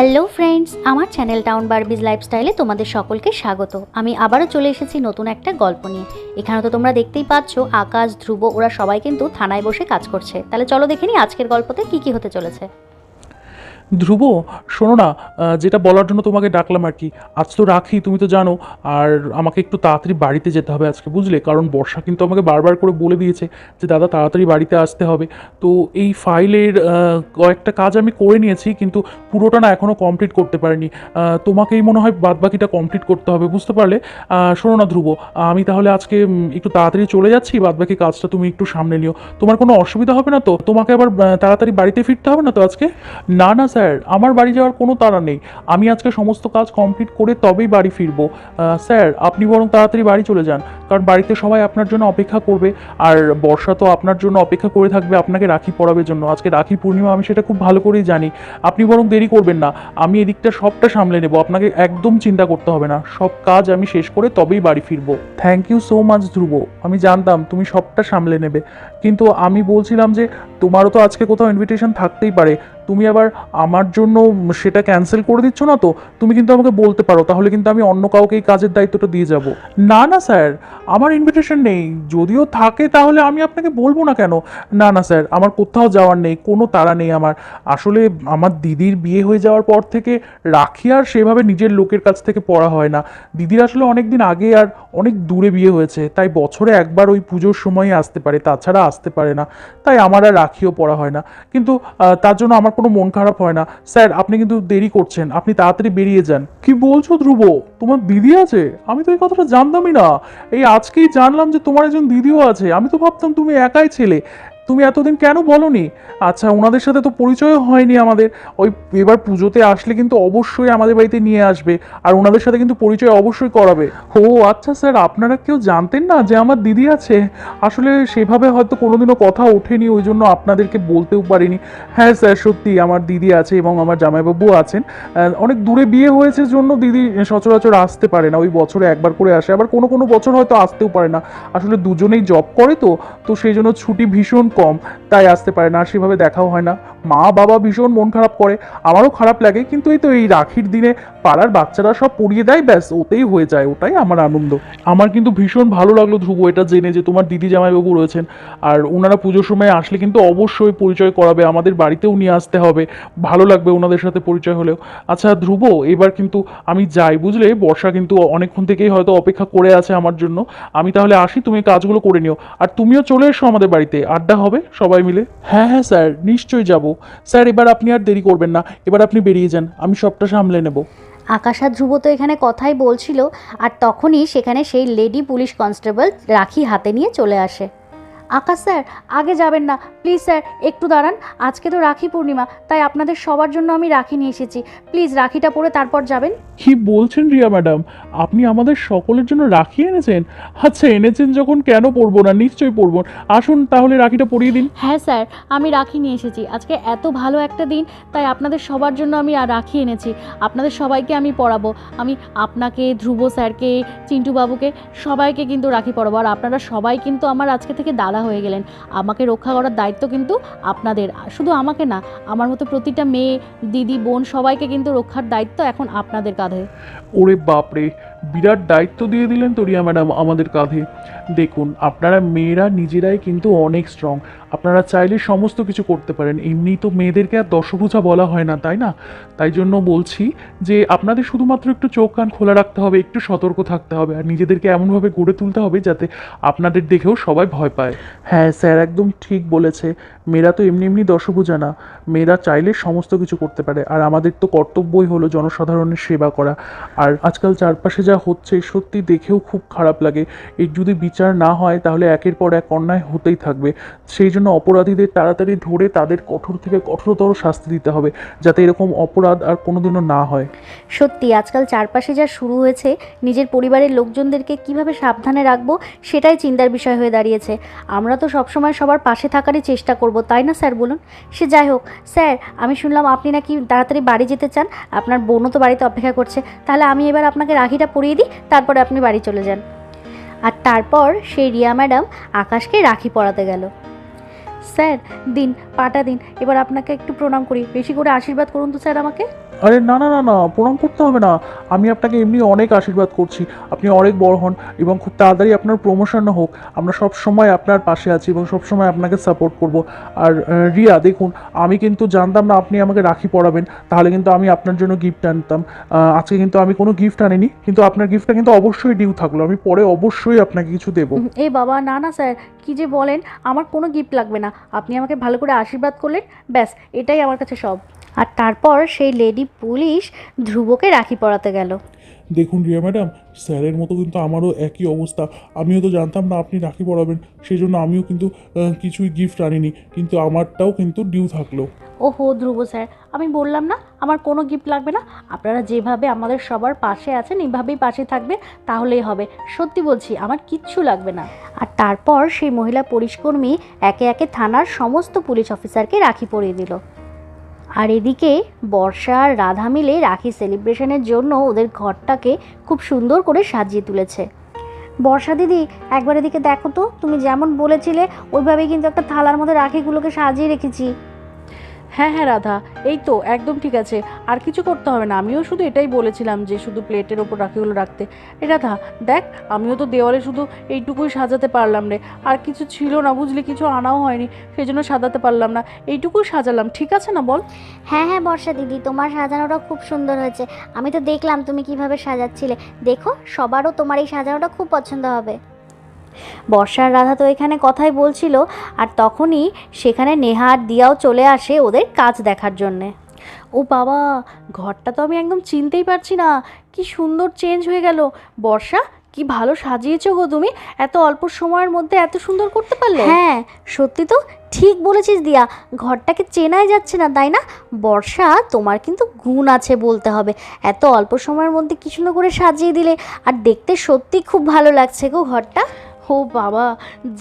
Hello friends, আমার channel town বারবিজ লাইফস্টাইলে তোমাদের সকলকে স্বাগত। আমি আবারও চলে এসেছি নতুন একটা গল্প নিয়ে। এখানে তো তোমরা দেখতেই পাচ্ছ, আকাশ, ধ্রুব, ওরা সবাই কিন্তু থানায় বসে কাজ করছে। তাহলে চলো দেখে আজকের গল্পতে কি কি হতে চলেছে। ধ্রুব, শোনো না যেটা বলার জন্য তোমাকে ডাকলাম আর কি। আজ তো রাখি, তুমি তো জানো, আর আমাকে একটু তাড়াতাড়ি বাড়িতে যেতে হবে আজকে, বুঝলে? কারণ বর্ষা কিন্তু আমাকে বারবার করে বলে দিয়েছে যে, দাদা, তাড়াতাড়ি বাড়িতে আসতে হবে। তো এই ফাইলের কয়েকটা কাজ আমি করে নিয়েছি, কিন্তু পুরোটা না এখনও কমপ্লিট করতে পারিনি। তোমাকেই মনে হয় বাদবাকিটা কমপ্লিট করতে হবে, বুঝতে পারলে? শোনো না ধ্রুব, আমি তাহলে আজকে একটু তাড়াতাড়ি চলে যাচ্ছি, বাদবাকি কাজটা তুমি একটু সামনে নিও। তোমার কোনো অসুবিধা হবে না তো? তোমাকে আবার তাড়াতাড়ি বাড়িতে ফিরতে হবে না তো আজকে? না না আমার বাড়ি যাওয়ার কোনো তাড়া নেই। আমি আজকে সমস্ত কাজ কমপ্লিট করে তবেই বাড়ি ফিরবো। স্যার, আপনি বরং তাড়াতাড়ি বাড়ি চলে যান, কারণ বাড়িতে সবাই আপনার জন্য অপেক্ষা করবে, আর বর্ষা তো আপনার জন্য অপেক্ষা করে থাকবে, আপনাকে রাখি পরাবের জন্য। আজকে রাখি পূর্ণিমা, আমি সেটা খুব ভালো করেই জানি। আপনি বরং দেরি করবেন না, আমি এদিকটা সবটা সামলে নেব, আপনাকে একদম চিন্তা করতে হবে না। সব কাজ আমি শেষ করে তবেই বাড়ি ফিরবো। Thank you so much Dhruv. আমি জানতাম তুমি সবটা সামলে নেবে। কিন্তু আমি বলছিলাম যে তোমারও তো আজকে কোথাও ইনভিটেশন থাকতেই পারে। তুমি আবার আমার জন্য সেটা ক্যান্সেল করে দিচ্ছ না তো? তুমি কিন্তু আমাকে বলতে পারো, তাহলে কিন্তু আমি অন্য কাউকে এই কাজের দায়িত্বটা দিয়ে যাব। না না, স্যার, আমার ইনভিটেশন নেই। যদিও থাকে, তাহলে আমি আপনাকে বলব না কেন? না না, স্যার, আমার কোথাও যাওয়ার নেই, কোনো তাড়া নেই আমার। আসলে আমার দিদির বিয়ে হয়ে যাওয়ার পর থেকে রাখি আর সেভাবে নিজের লোকের কাছ থেকে পড়া হয় না। দিদির আসলে অনেক দিন আগে আর অনেক দূরে বিয়ে হয়েছে, তাই বছরে একবার ওই পুজোর সময়ই আসতে পারে, তাছাড়া আসতে পারে না। তাই আমার আর রাখিও পড়া হয় না। কিন্তু তার জন্য আমার কোনো মন খারাপ হয় না। স্যার, আপনি কিন্তু দেরি করছেন। আপনি তাড়াতাড়ি বেরিয়ে যান। কি বলছো ধ্রুব? তোমার দিদি আছে? আমি তো এই কথাটা জানতামই না। এই আজকেই জানলাম যে তোমার একজন দিদিও আছে। আমি তো ভাবতাম তুমি একাই ছেলে। তুমি এতদিন কেন বলনি? আচ্ছা ওনাদের সাথে তো পরিচয় হয়নি আমাদের। ওই এবার পুজোতে আসলে কিন্তু অবশ্যই আমাদের বাড়িতে নিয়ে আসবে আর ওনাদের সাথে কিন্তু পরিচয় অবশ্যই করাবে। ও আচ্ছা স্যার, আপনারা কেউ জানতেন না যে আমার দিদি আছে? আসলে সেভাবে হয়তো কোনোদিনও কথা ওঠেনি, ওই জন্য আপনাদেরকে বলতেও পারিনি। হ্যাঁ স্যার, সত্যি আমার দিদি আছে এবং আমার জামাইবাবু আছেন। অনেক দূরে বিয়ে হয়েছে জন্য দিদি সচরাচর আসতে পারে না। ওই বছরে একবার করে আসে, আবার কোনো কোনো বছর হয়তো আসতেও পারে না। আসলে দুজনেই জব করে তো তো সেই জন্য ছুটি ভীষণ কম, তাই আসতে পারে না, আর সেভাবে দেখাও হয় না। মা বাবা ভীষণ মন খারাপ করে, আমারও খারাপ লাগে, কিন্তু এই তো এই রাখির দিনে পাড়ার বাচ্চারা সব পড়িয়ে দেয়, ব্যাস, ওতেই হয়ে যায়, ওটাই আমার আনন্দ। আমার কিন্তু ভীষণ ভালো লাগল ধ্রুব এটা জেনে যে তোমার দিদি জামাইবাবু রয়েছেন, আর ওনারা পুজোর সময় আসলে কিন্তু অবশ্যই পরিচয় করাবে, আমাদের বাড়িতেও নিয়ে আসতে হবে, ভালো লাগবে ওনাদের সাথে পরিচয় হলেও। আচ্ছা ধ্রুব, এবার কিন্তু আমি যাই, বুঝলে? বর্ষা কিন্তু অনেকক্ষণ থেকেই হয়তো অপেক্ষা করে আছে আমার জন্য। আমি তাহলে আসি, তুমি কাজগুলো করে নিও। আর তুমিও চলে এসো আমাদের বাড়িতে, আড্ডা হবে সবাই মিলে? হ্যাঁ হ্যাঁ স্যার, নিশ্চয়ই যাব। স্যার, এবার আপনি আর দেরি করবেন না, এবার আপনি বেরিয়ে যান, আমি সবটা সামলে নেব। আকাশ ধ্রুব তো এখানে কথাই বলছিল, আর তখনই সেখানে সেই লেডি পুলিশ কনস্টেবল রাখি হাতে নিয়ে চলে আসে। আকাশ স্যার আগে যাবেন না। প্লিজ স্যার একটু দাঁড়ান। আজকে তো রাখি পূর্ণিমা তাই আপনাদের সবার জন্য আমি রাখি নিয়ে এসেছি। প্লিজ রাখিটা পরে তারপর যাবেন। কি বলছেন রিয়া ম্যাডাম? আপনি আমাদের সকলের জন্য রাখি এনেছেন? আচ্ছা এনেছেন যখন কেন পরবো না? নিশ্চয়ই পরবো। আসুন তাহলে রাখিটা পরিয়ে দিন। হ্যাঁ স্যার আমি রাখি নিয়ে এসেছি। আজকে এত ভালো একটা দিন তাই আপনাদের সবার জন্য আমি আর রাখি এনেছি। আপনাদের সবাইকে আমি পড়াবো। আমি আপনাকে ধ্রুব স্যারকে চিন্টু বাবুকে সবাইকে কিন্তু রাখি পড়াবো। আর আপনারা সবাই কিন্তু আমার আজকে থেকে দাদা হয়ে গেলেন। আমাকে রক্ষা করার দায়িত্ব কিন্তু আপনাদের। শুধু আমাকে না, আমার মতো প্রতিটা মেয়ে, দিদি, বোন সবাইকে কিন্তু রক্ষার দায়িত্ব এখন আপনাদের কাঁধে। ওরে বাপরে বিরাট দায়িত্ব দিয়ে দিলেন তো রিয়া ম্যাডাম আমাদের কাঁধে। দেখুন, আপনারা মেয়েরা নিজেরাই কিন্তু অনেক স্ট্রং আপনারা চাইলে সমস্ত কিছু করতে পারেন। এমনি তো মেয়েদেরকে আর দশভূজা বলা হয় না, তাই না? তাই জন্য বলছি যে আপনাদের শুধুমাত্র একটু চোখ কান খোলা রাখতে হবে, একটু সতর্ক থাকতে হবে, আর নিজেদেরকে এমনভাবে গড়ে তুলতে হবে যাতে আপনাদের দেখেও সবাই ভয় পায়। হ্যাঁ স্যার, একদম ঠিক বলেছে। মেয়েরা তো এমনি এমনি দশভূজা না। মেয়েরা চাইলে সমস্ত কিছু করতে পারে। আর আমাদের তো কর্তব্যই হলো জনসাধারণের সেবা করা। আর আজকাল চারপাশে যা হচ্ছে, সত্যি দেখেও খুব খারাপ লাগে। এর যদি বিচার না হয়, তাহলে একের পর এক অন্যায় হতেই থাকবে। সেই জন্য অপরাধীদের তাড়াতাড়ি ধরে তাদের কঠোর থেকে কঠোরতর শাস্তি দিতে হবে, যাতে এরকম অপরাধ আর কোনোদিনও না হয়। সত্যি, আজকাল চারপাশে যা শুরু হয়েছে, নিজের পরিবারের লোকজনদেরকে কীভাবে সাবধানে রাখব, সেটাই চিন্তার বিষয় হয়ে দাঁড়িয়েছে। আমরা তো সবসময় সবার পাশে থাকারই চেষ্টা করব, তাই না স্যার বলুন? সে যাই হোক, স্যার, আমি শুনলাম আপনি নাকি তাড়াতাড়ি বাড়ি যেতে চান, আপনার বোনও তো বাড়িতে অপেক্ষা করছে, তাহলে আমি এবার আপনাকে রাখিটা পরিয়ে দিই, তারপরে আপনি বাড়ি চলে যান। আর তারপর সেই রিয়া ম্যাডাম আকাশকে রাখি পরাতে গেল। স্যার, দিন, পাটা দিন, এবার আপনাকে একটু প্রণাম করি। বেশি করে আশীর্বাদ করুন তো স্যার আমাকে। আরে না না না না, প্রণাম করতে হবে না। আমি আপনাকে এমনি অনেক আশীর্বাদ করছি। আপনি অনেক বড় হন এবং খুব তাড়াতাড়ি আপনার প্রমোশন হোক। আমরা সব সময় আপনার পাশে আছি এবং সব সময় আপনাকে সাপোর্ট করব। আর রিয়া, দেখুন, আমি কিন্তু জানতাম না আপনি আমাকে রাখি পড়াবেন তাহলে কিন্তু আমি আপনার জন্য গিফট আনতাম। আজকে কিন্তু আমি কোনো গিফট আনিনি, কিন্তু আপনার গিফটটা কিন্তু অবশ্যই ডিউ থাকল। আমি পরে অবশ্যই আপনাকে কিছু দেবো। এই বাবা, না না, স্যার, কি যে বলেন, আমার কোনো গিফট লাগবে না। আপনি আমাকে ভালো করে আশীর্বাদ করলেন, ব্যাস, এটাই আমার কাছে সব। আর তারপর সেই লেডি পুলিশ ধ্রুবকে রাখি পরাতে গেল। দেখুন রিয়া ম্যাডাম স্যারের মতো কিন্তু আমারও একই অবস্থা। আমিও তো জানতাম না আপনি রাখি পড়াবেন সেই জন্য আমিও কিন্তু কিছুই গিফট আনিনি কিন্তু আমারটাও কিন্তু ডিউ থাকল। ওহো ধ্রুব স্যার আমি বললাম না আমার কোনো গিফট লাগবে না। আপনারা যেভাবে আমাদের সবার পাশে আছেন এইভাবেই পাশে থাকবে তাহলেই হবে। সত্যি বলছি আমার কিচ্ছু লাগবে না। আর তারপর সেই মহিলা পুলিশকর্মী একে একে থানার সমস্ত পুলিশ অফিসারকে রাখি পরিয়ে দিল। আর এদিকে বর্ষা আর রাধা মিলে রাখি সেলিব্রেশনের জন্য ওদের ঘরটাকে খুব সুন্দর করে সাজিয়ে তুলেছে। বর্ষা দিদি, একবার এদিকে দেখো তো, তুমি যেমন বলেছিলে, ওইভাবেই কিন্তু একটা থালার মধ্যে রাখিগুলোকে সাজিয়ে রেখেছি। হ্যাঁ হ্যাঁ রাধা, এই তো, একদম ঠিক আছে। আর কিছু করতে হবে না, আমিও শুধু এটাই বলেছিলাম যে শুধু প্লেটের ওপর রাখিগুলো রাখতে। এ রাধা, দেখ, আমিও তো দেওয়ালে শুধু এইটুকুই সাজাতে পারলাম রে। আর কিছু ছিল না বুঝলি, কিছু আনাও হয়নি সেই জন্য সাজাতে পারলাম না। এইটুকুই সাজালাম, ঠিক আছে না বল? হ্যাঁ হ্যাঁ বর্ষা দিদি, তোমার সাজানোটা খুব সুন্দর হয়েছে। আমি তো দেখলাম তুমি কীভাবে সাজাচ্ছিলে। দেখো, সবারও তোমার এই সাজানোটা খুব পছন্দ হবে। বর্ষার রাধা তো এখানে কথাই বলছিল, আর তখনই সেখানে নেহা আর দিয়াও চলে আসে ওদের কাজ দেখার জন্যে। ও বাবা, ঘরটা তো আমি একদম চিনতেই পারছি না, কি সুন্দর চেঞ্জ হয়ে গেল। বর্ষা, কি ভালো সাজিয়েছো গো তুমি, এত অল্প সময়ের মধ্যে এত সুন্দর করতে পারলে। হ্যাঁ সত্যি তো ঠিক বলেছিস দিয়া, ঘরটাকে চেনাই যাচ্ছে না, তাই না? বর্ষা, তোমার কিন্তু গুণ আছে বলতে হবে, এত অল্প সময়ের মধ্যে কি সুন্দর করে সাজিয়ে দিলে, আর দেখতে সত্যি খুব ভালো লাগছে গো ঘরটা। ও বাবা,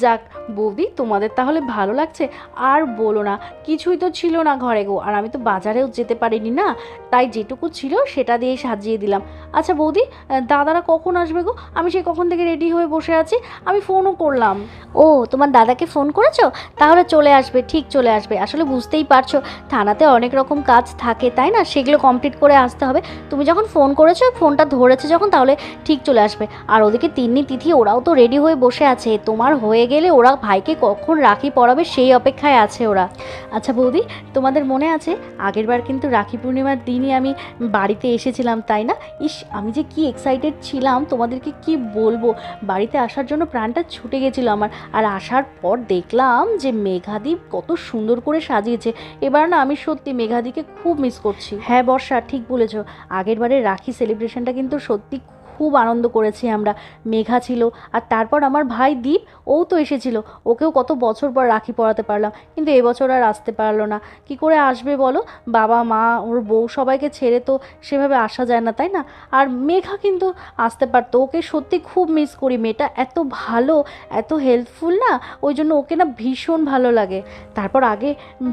যাক বৌদি, তোমাদের তাহলে ভালো লাগছে। আর বলো না, কিছুই তো ছিল না ঘরে গো, আর আমি তো বাজারেও যেতে পারিনি না। তাই যেটুকু ছিল সেটা দিয়ে সাজিয়ে দিলাম। আচ্ছা বৌদি দাদারা কখন আসবে গো? আমি সেই কখন থেকে রেডি হয়ে বসে আছি, আমি ফোনও করলাম। ও, তোমার দাদাকে ফোন করেছ? তাহলে চলে আসবে, ঠিক চলে আসবে। আসলে বুঝতেই পারছ, থানাতে অনেক রকম কাজ থাকে, তাই না? সেগুলো কমপ্লিট করে আসতে হবে। তুমি যখন ফোন করেছ, ফোনটা ধরেছে যখন, তাহলে ঠিক চলে আসবে। আর ওদিকে তিন্নি তিথি, ওরাও তো রেডি হয়ে বসে আছে, তোমার হয়ে গেলে ওরা ভাইকে কখন রাখি পরাবে সেই অপেক্ষায় আছে ওরা। আচ্ছা বৌদি, তোমাদের মনে আছে, আগেরবার কিন্তু রাখি পূর্ণিমার দিনই আমি বাড়িতে এসেছিলাম, তাই না? ইস, আমি যে কি এক্সাইটেড ছিলাম, তোমাদেরকে কি বলব? বাড়িতে আসার জন্য প্রাণটা ছুটে গেছিল আমার। আর আসার পর দেখলাম যে মেঘাদীপ কত সুন্দর করে সাজিয়েছে। এবার না আমি সত্যি মেঘাদিকে খুব মিস করছি। হ্যাঁ বর্ষা, ঠিক বলেছ। আগেরবারের রাখি সেলিব্রেশনটা কিন্তু সত্যি খুব আনন্দ করেছি আমরা। মেঘা ছিল, আর তারপর আমার ভাই দীপ, ও তো এসেছিল। ওকেও কত বছর পর রাখি পরাতে পারলাম, কিন্তু এবছর আর আসতে পারল না। কি করে আসবে বলো? বাবা, মা, ওর বউ সবাইকে ছেড়ে তো সেভাবে আসা যায় না, তাই না? আর মেঘা কিন্তু আসতে পারতো। ওকে সত্যি খুব মিস করি। মেয়েটা এত ভালো, এত হেল্পফুল না, ওই জন্য ওকে না ভীষণ ভালো লাগে। তারপর আগে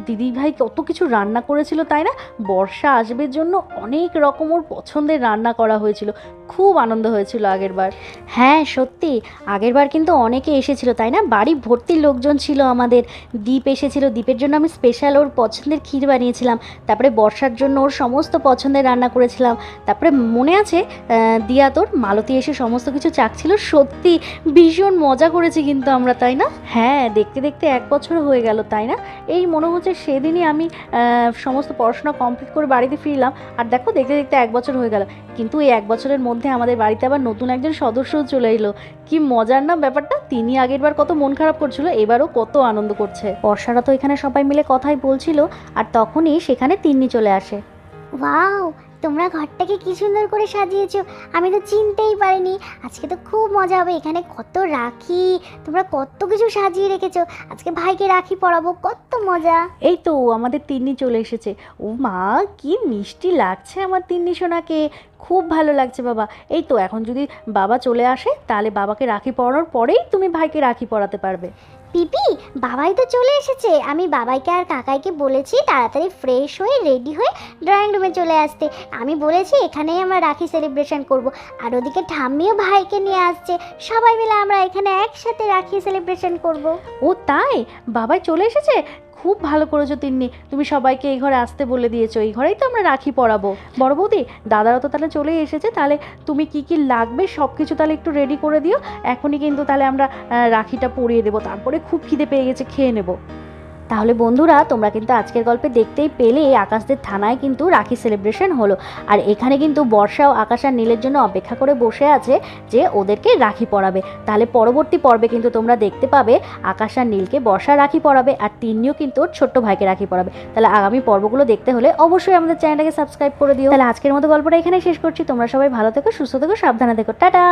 দিদি ভাই কত কিছু রান্না করেছিল, তাই না? বর্ষা আসবে জন্য অনেক রকম ওর পছন্দের রান্না করা হয়েছিল। খুব আনন্দ হয়েছিল আগের বার। হ্যাঁ সত্যি। আগেরবার কিন্তু অনেকে এসেছিল, তাই না? বাড়ি ভর্তি লোকজন ছিল আমাদের। দ্বীপ এসেছিল। দ্বীপের জন্য আমি স্পেশাল ওর পছন্দের ক্ষীর বানিয়েছিলাম। তারপরে বর্ষার জন্য ওর সমস্ত পছন্দের রান্না করেছিলাম। তারপরে মনে আছে দিয়া তোর মালতী এসে সমস্ত কিছু চাকছিল? সত্যি, ভীষণ মজা করেছি কিন্তু আমরা, তাই না? হ্যাঁ দেখতে দেখতে এক বছর হয়ে গেল, তাই না? এই মনে হচ্ছে সেদিনই আমি সমস্ত পড়াশোনা কমপ্লিট করে বাড়িতে ফিরলাম। আর দেখো, দেখতে দেখতে এক বছর হয়ে গেল। কিন্তু এই এক বছরের মধ্যে আমাদের বাড়িতে আবার নতুন একজন সদস্য চলে এলো। কি মজার না ব্যাপারটা? তিনি আগের বার কত মন খারাপ করছিল, এবারও কত আনন্দ করছে। বর্ষারা তো এখানে সবাই মিলে কথাই বলছিল, আর তখনই সেখানে তিন্নি চলে আসে। তোমরা ঘরটাকে কি সুন্দর করে সাজিয়েছো? আমি তো চিনতেই পারিনি। আজকে তো খুব মজা হবে। এখানে কত রাখি, তোমরা কত কিছু সাজিয়ে রেখেছো। আজকে ভাইকে রাখি পরাবো, কত মজা। এই তো, আমাদের তিন্নি চলে এসেছে। ও মা, কি মিষ্টি লাগছে আমার তিন্নি সোনাকে। খুব ভালো লাগছে বাবা। এই তো, এখন যদি বাবা চলে আসে, তাহলে বাবাকে রাখি পরানোর পরেই তুমি ভাইকে রাখি পরাতে পারবে। পিপি, বাবাই তো চলে এসেছে। আমি বাবাইকে আর কাকাইকে বলেছি তাড়াতাড়ি ফ্রেশ হয়ে রেডি হয়ে ড্রয়িং রুমে চলে আসতে। আমি বলেছি এখানেই আমরা রাখি সেলিব্রেশন করব। আর ওদিকে ঠাম্মিও ভাইকে নিয়ে আসছে। সবাই মিলে আমরা এখানে একসাথে রাখি সেলিব্রেশন করব। ও তাই? বাবাই চলে এসেছে? খুব ভালো করেছ তিন্নি। তুমি সবাইকে এই ঘরে আসতে বলে দিয়েছ, এই ঘরেই তো আমরা রাখি পরাবো। বড় বৌদি, দাদারা তো তাহলে চলেই এসেছে, তাহলে তুমি কি কি লাগবে সব কিছু তাহলে একটু রেডি করে দিও। এখনই কিন্তু তাহলে আমরা রাখিটা পরিয়ে দেবো, তারপরে খুব খিদে পেয়ে গেছে, খেয়ে নেব। তাহলে বন্ধুরা, তোমরা কিন্তু আজকের গল্পে দেখতেই পেলে আকাশদের থানায় কিন্তু রাখি সেলিব্রেশন হলো। আর এখানে কিন্তু বর্ষা ও আকাশ আর নীলের জন্য অপেক্ষা করে বসে আছে যে ওদেরকে রাখি পরাবে। তাহলে পরবর্তী পর্বে কিন্তু তোমরা দেখতে পাবে আকাশ আর নীলকে বর্ষা রাখি পরাবে আর তিনিও কিন্তু ছোট্ট ভাইকে রাখি পরাবে। তাহলে আগামী পর্বগুলো দেখতে হলে অবশ্যই আমাদের চ্যানেলটাকে সাবস্ক্রাইব করে দিও। তাহলে আজকের মতো গল্পটা এখানে শেষ করছি। তোমরা সবাই ভালো থেকো, সুস্থ থেকো, সাবধানে থেকো। টাটা!